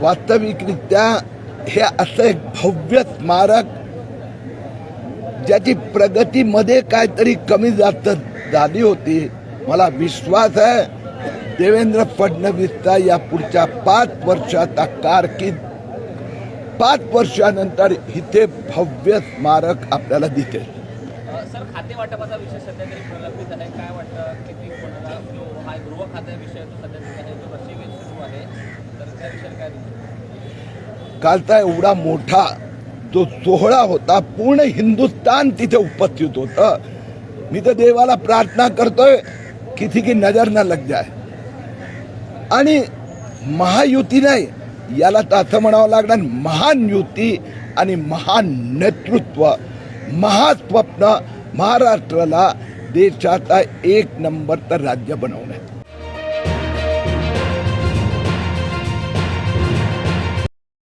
वास्तविकरित्या हे असं एक भव्य स्मारक ज्याची प्रगतीमध्ये काहीतरी कमी जास्त झाली होती मला विश्वास आहे. देवेंद्र फडणवीसचा या पुढच्या पाच वर्षाचा कारकीर्द पाच वर्षानंतर इथे भव्य स्मारक आपल्याला दिसेल. सर खाते वाटपाचा विषय सध्या तरी प्रलंबित आहे. काय वाटतं? किती कोणाला जो हा गृह खात्याविषयी सध्या तरी जो रशिवेत सुरू आहे कालचा एवढा मोठा जो सोहळा होता पूर्ण हिंदुस्तान तिथे उपस्थित होतं. मी तर देवाला प्रार्थना करतोय किती की नजर न लग जाय. आणि महायुती नाही याला तर असं म्हणावं लागणार महान युती आणि महान नेतृत्व महास्वप्न महाराष्ट्राला देशाचा एक नंबरचं राज्य बनवणं.